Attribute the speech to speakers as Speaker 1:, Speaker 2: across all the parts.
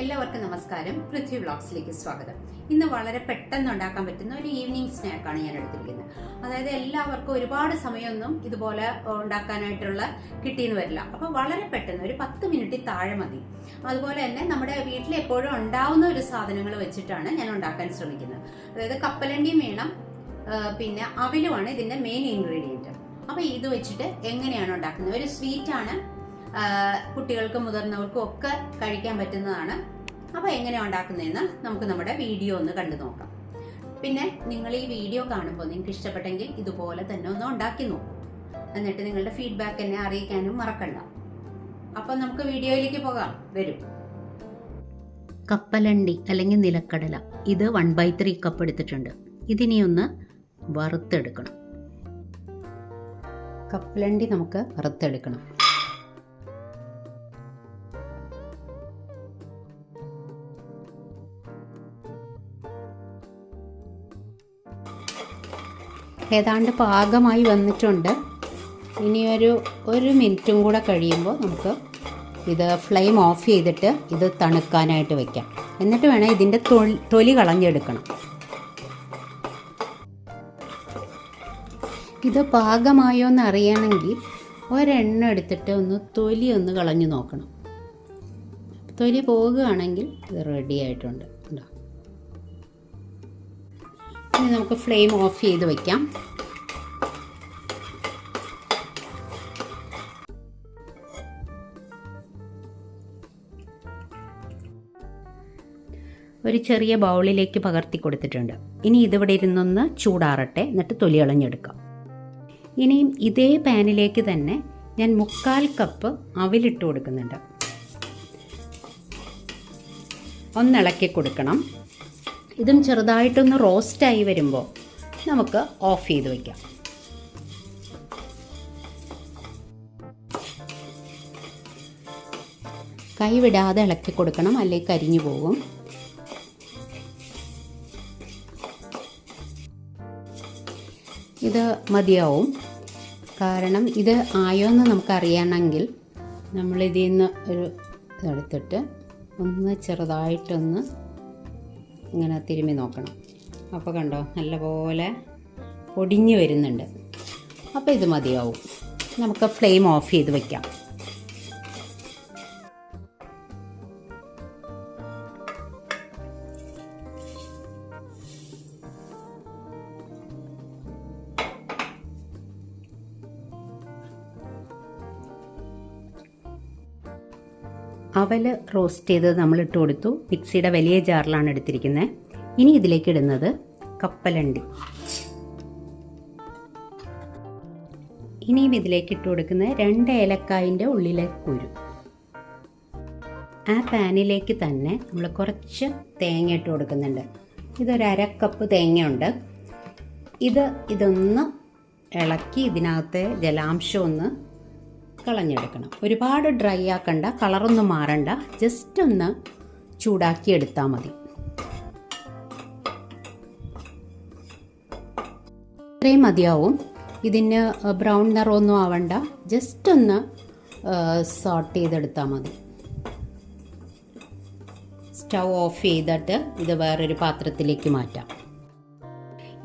Speaker 1: എല്ലാവർക്കും നമസ്കാരം. പൃഥ്വി വ്ളോഗ്സിലേക്ക് സ്വാഗതം. ഇന്ന് വളരെ പെട്ടെന്ന് ഉണ്ടാക്കാൻ പറ്റുന്ന ഒരു ഈവനിങ് സ്നാക്കാണ് ഞാൻ എടുത്തിരിക്കുന്നത്. അതായത് എല്ലാവർക്കും ഒരുപാട് സമയമൊന്നും ഇതുപോലെ ഉണ്ടാക്കാനായിട്ടുള്ള കിട്ടിയെന്ന് വരില്ല. അപ്പോൾ വളരെ പെട്ടെന്ന് ഒരു പത്ത് മിനിറ്റ് താഴെ മതി. അതുപോലെ തന്നെ നമ്മുടെ വീട്ടിൽ എപ്പോഴും ഉണ്ടാവുന്ന ഒരു സാധനങ്ങൾ വെച്ചിട്ടാണ് ഞാൻ ഉണ്ടാക്കാൻ ശ്രമിക്കുന്നത്. അതായത് കപ്പലണ്ടിയും വേണം പിന്നെ അവിലുമാണ് ഇതിന്റെ മെയിൻ ഇൻഗ്രീഡിയന്റ് അപ്പോൾ ഇത് വെച്ചിട്ട് എങ്ങനെയാണ് ഉണ്ടാക്കുന്നത്? ഒരു സ്വീറ്റ് ആണ് ആ, കുട്ടികൾക്കും മുതിർന്നവർക്കും ഒക്കെ കഴിക്കാൻ പറ്റുന്നതാണ്. അപ്പോൾ എങ്ങനെ ഉണ്ടാക്കുന്നതെന്ന് നമുക്ക് നമ്മുടെ വീഡിയോ ഒന്ന് കണ്ടു നോക്കാം. പിന്നെ നിങ്ങൾ ഈ വീഡിയോ കാണുമ്പോൾ നിങ്ങൾക്ക് ഇഷ്ടപ്പെട്ടെങ്കിൽ ഇതുപോലെ തന്നെ ഒന്ന് ഉണ്ടാക്കി നോക്കും. എന്നിട്ട് നിങ്ങളുടെ ഫീഡ്ബാക്ക് എന്നെ അറിയിക്കാനും മറക്കണ്ട. അപ്പം നമുക്ക് വീഡിയോയിലേക്ക് പോകാം. വരും. കപ്പലണ്ടി അല്ലെങ്കിൽ നിലക്കടല. ഇത് വൺ ബൈ ത്രീ കപ്പ് എടുത്തിട്ടുണ്ട്. ഇതിനി ഒന്ന് വറുത്തെടുക്കണം. കപ്പലണ്ടി നമുക്ക് വറുത്തെടുക്കണം. ഏതാണ്ട് പാകമായി വന്നിട്ടുണ്ട്. ഇനി ഒരു ഒരു മിനിറ്റും കൂടെ കഴിയുമ്പോൾ നമുക്ക് ഇത് ഫ്ലെയിം ഓഫ് ചെയ്തിട്ട് ഇത് തണുക്കാനായിട്ട് വെക്കാം. എന്നിട്ട് വേണം ഇതിന്റെ തൊലി കളഞ്ഞെടുക്കണം. ഇത് പാകമായോ എന്ന് അറിയണമെങ്കിൽ ഒരെണ്ണം എടുത്തിട്ട് ഒന്ന് തൊലി ഒന്ന് കളഞ്ഞു നോക്കണം. തൊലി പോകുകയാണെങ്കിൽ ഇത് റെഡി ആയിട്ടുണ്ട്. ഇനി നമുക്ക് ഫ്ലെയിം ഓഫ് ചെയ്ത് വയ്ക്കാം ഒരു ചെറിയ ബൗളിലേക്ക് പകർത്തി കൊടുത്തിട്ടുണ്ട്. ഇനി ഇതിവിടെ ഇരുന്നൊന്ന് ചൂടാറട്ടെ. എന്നിട്ട് തൊലി കളഞ്ഞെടുക്കാം. ഇനിയും ഇതേ പാനിലേക്ക് തന്നെ ഞാൻ മുക്കാൽ കപ്പ് അവിലിട്ട് കൊടുക്കുന്നുണ്ട്. ഒന്നിളക്കി കൊടുക്കണം. ഇതും ചെറുതായിട്ടൊന്ന് റോസ്റ്റായി വരുമ്പോൾ നമുക്ക് ഓഫ് ചെയ്ത് വയ്ക്കാം കൈവിടാതെ ഇളക്കി കൊടുക്കണം അല്ലെങ്കിൽ കരിഞ്ഞു പോകും. ഇത് മതിയാവും. കാരണം ഇത് ആയോ എന്ന് നമുക്കറിയണമെങ്കിൽ നമ്മളിതിൽ നിന്ന് ഒരു ഇതെടുത്തിട്ട് ഒന്ന് ചെറുതായിട്ടൊന്ന് ഇങ്ങനെ തിരുമ്മി നോക്കണം. അപ്പോൾ കണ്ടോ നല്ലപോലെ പൊടിഞ്ഞ് വരുന്നുണ്ട്. അപ്പോൾ ഇത് മതിയാവും. നമുക്ക് ഫ്ലെയിം ഓഫ് ചെയ്ത് വയ്ക്കാം അവൽ റോസ്റ്റ് ചെയ്തത് നമ്മൾ ഇട്ട് കൊടുത്തു. മിക്സിയുടെ വലിയ ജാറിലാണ് എടുത്തിരിക്കുന്നത് ഇനി ഇതിലേക്ക് ഇടുന്നത് കപ്പലണ്ടി. ഇനിയും ഇതിലേക്ക് ഇട്ട് കൊടുക്കുന്ന രണ്ട് ഏലക്കായിന്റെ ഉള്ളിലെ കുരു. ആ പാനിലേക്ക് തന്നെ നമ്മൾ കുറച്ച് തേങ്ങ ഇട്ട് കൊടുക്കുന്നുണ്ട്. ഇതൊരു അര കപ്പ് തേങ്ങയുണ്ട്. ഇത് ഇതൊന്ന് ഇളക്കി ഇതിനകത്തെ ജലാംശം ഒന്ന് കളഞ്ഞെടുക്കണം. ഒരുപാട് ഡ്രൈ ആക്കണ്ട കളറൊന്നും മാറണ്ട. ജസ്റ്റ് ഒന്ന് ചൂടാക്കി എടുത്താൽ മതി. ഇത്രയും മതിയാവും. ഇതിന് ബ്രൗൺ നിറമൊന്നും ആവണ്ട. ജസ്റ്റ് ഒന്ന് സോട്ട് ചെയ്തെടുത്താൽ മതി. സ്റ്റൗ ഓഫ് ചെയ്തിട്ട് ഇത് വേറൊരു പാത്രത്തിലേക്ക് മാറ്റാം.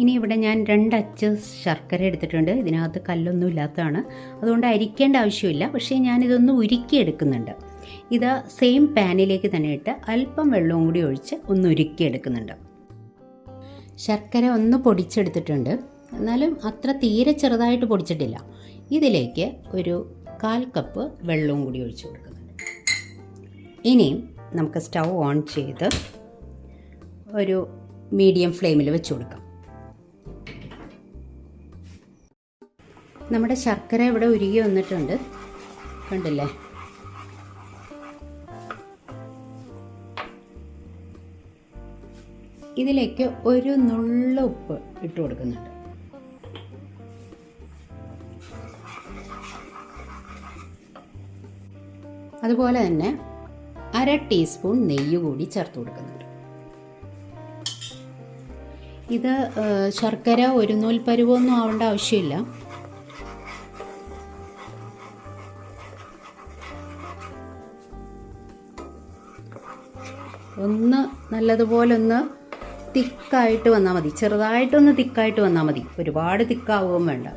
Speaker 1: ഇനി ഇവിടെ ഞാൻ രണ്ടച്ച് ശർക്കര എടുത്തിട്ടുണ്ട്. ഇതിനകത്ത് കല്ലൊന്നും ഇല്ലാത്തതാണ്. അതുകൊണ്ട് അരിക്കേണ്ട ആവശ്യമില്ല. പക്ഷേ ഞാനിതൊന്ന് ഉരുക്കി എടുക്കുന്നുണ്ട് ഇത് സെയിം പാനിലേക്ക് തന്നെ ഇട്ട് അല്പം വെള്ളവും കൂടി ഒഴിച്ച് ഒന്ന് ഉരുക്കി എടുക്കുന്നുണ്ട് ശർക്കര ഒന്ന് പൊടിച്ചെടുത്തിട്ടുണ്ട്. എന്നാലും അത്ര തീരെ ചെറുതായിട്ട് പൊടിച്ചിട്ടില്ല. ഇതിലേക്ക് ഒരു കാൽ കപ്പ് വെള്ളവും കൂടി ഒഴിച്ചു കൊടുക്കുന്നുണ്ട്. ഇനിയും നമുക്ക് സ്റ്റൗ ഓൺ ചെയ്ത് ഒരു മീഡിയം ഫ്ലെയിമിൽ വെച്ച് കൊടുക്കാം. നമ്മുടെ ശർക്കര ഇവിടെ ഉരുകി വന്നിട്ടുണ്ട്. കണ്ടില്ലേ? ഇതിലേക്ക് ഒരു നുള്ള ഉപ്പ് ഇട്ട് കൊടുക്കുന്നുണ്ട്. അതുപോലെ തന്നെ അര ടീസ്പൂൺ നെയ്യ് കൂടി ചേർത്ത് കൊടുക്കുന്നുണ്ട്. ഇത് ശർക്കര ഒരു നൂൽ പരുവൊന്നും ആവേണ്ട ആവശ്യമില്ല. ഒന്ന് നല്ലതുപോലെ ഒന്ന് തിക്കായിട്ട് വന്നാൽ മതി. ചെറുതായിട്ടൊന്ന് തിക്കായിട്ട് വന്നാൽ മതി. ഒരുപാട് തിക്കാവുകയും വേണ്ട.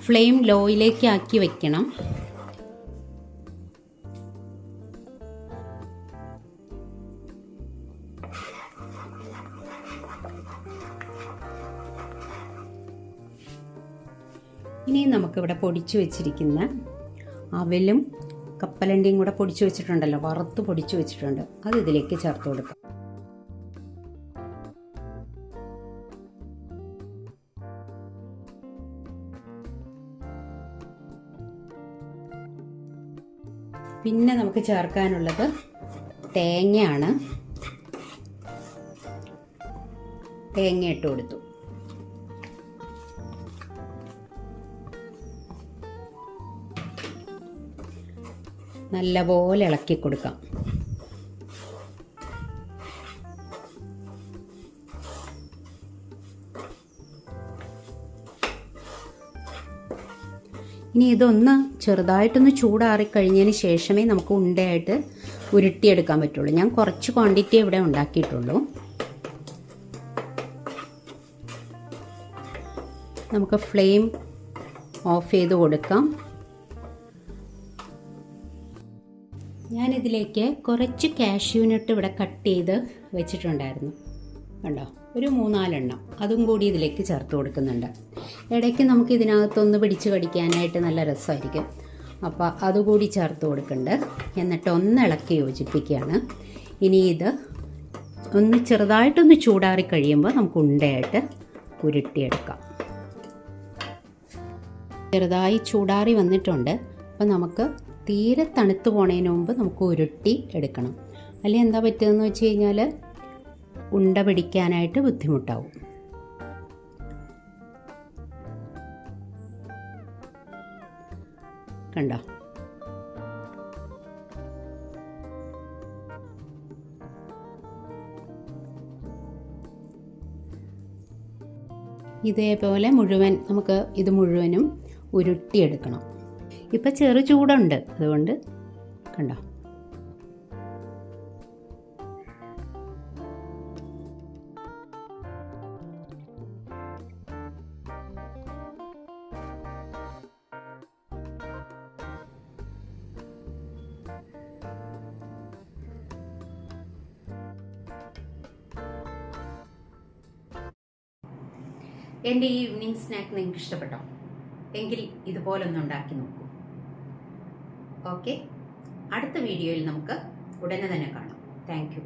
Speaker 1: ഫ്ലെയിം ലോയിലേക്ക് ആക്കി വെക്കണം. ഇനി നമുക്കിവിടെ പൊടിച്ചു വെച്ചിരിക്കുന്ന അവലും കപ്പലണ്ടിയും കൂടെ പൊടിച്ചു വെച്ചിട്ടുണ്ടല്ലോ വറുത്ത് പൊടിച്ചു വെച്ചിട്ടുണ്ട്. അത് ഇതിലേക്ക് ചേർത്ത് കൊടുക്കാം. പിന്നെ നമുക്ക് ചേർക്കാനുള്ളത് തേങ്ങയാണ്. തേങ്ങ ഇട്ട് കൊടുത്തു. നല്ലപോലെ ഇളക്കി കൊടുക്കാം. ഇനി ഇതൊന്ന് ചെറുതായിട്ടൊന്ന് ചൂടാറി കഴിഞ്ഞതിന് ശേഷമേ നമുക്ക് ഉണ്ടയായിട്ട് ഉരുട്ടിയെടുക്കാൻ പറ്റുള്ളൂ. ഞാൻ കുറച്ച് ക്വാണ്ടിറ്റി ഇവിടെ ഉണ്ടാക്കിയിട്ടുള്ളൂ. നമുക്ക് ഫ്ലെയിം ഓഫ് ചെയ്ത് കൊടുക്കാം. ഞാനിതിലേക്ക് കുറച്ച് കാഷ്യൂനട്ട് ഇവിടെ കട്ട് ചെയ്ത് വെച്ചിട്ടുണ്ടായിരുന്നു. കണ്ടോ? ഒരു മൂന്നാലെണ്ണം. അതും കൂടി ഇതിലേക്ക് ചേർത്ത് കൊടുക്കുന്നുണ്ട്. ഇടയ്ക്ക് നമുക്ക് ഇതിനകത്തൊന്ന് പിടിച്ച് കടിക്കാനായിട്ട് നല്ല രസമായിരിക്കും. അപ്പോൾ അതുകൂടി ചേർത്ത് കൊടുക്കുന്നുണ്ട്. എന്നിട്ട് ഒന്ന് ഇളക്കി യോജിപ്പിക്കുകയാണ്. ഇനി ഇത് ഒന്ന് ചെറുതായിട്ടൊന്ന് ചൂടാറി കഴിയുമ്പോൾ നമുക്ക് ഉണ്ടയായിട്ട് ഉരുട്ടിയെടുക്കാം. ചെറുതായി ചൂടാറി വന്നിട്ടുണ്ട്. അപ്പോൾ നമുക്ക് തീരെ തണുത്ത് പോണതിന് മുമ്പ് നമുക്ക് ഉരുട്ടി എടുക്കണം. അല്ലെങ്കിൽ എന്താ പറ്റുകയെന്ന് വെച്ച് കഴിഞ്ഞാൽ ഉണ്ട പിടിക്കാനായിട്ട് ബുദ്ധിമുട്ടാവും. കണ്ടോ? ഇതേപോലെ മുഴുവൻ നമുക്ക് ഇത് മുഴുവനും ഉരുട്ടിയെടുക്കണം. ഇപ്പം ചെറു ചൂടുണ്ട്. അതുകൊണ്ട് കണ്ടോ? എന്റെ ഈ ഈവനിങ് സ്നാക്ക് നിങ്ങൾക്ക് ഇഷ്ടപ്പെട്ടോ എങ്കിൽ ഇതുപോലൊന്ന് ഉണ്ടാക്കി നോക്കൂ. ഓക്കെ അടുത്ത വീഡിയോയിൽ നമുക്ക് ഉടനെ തന്നെ കാണാം. താങ്ക്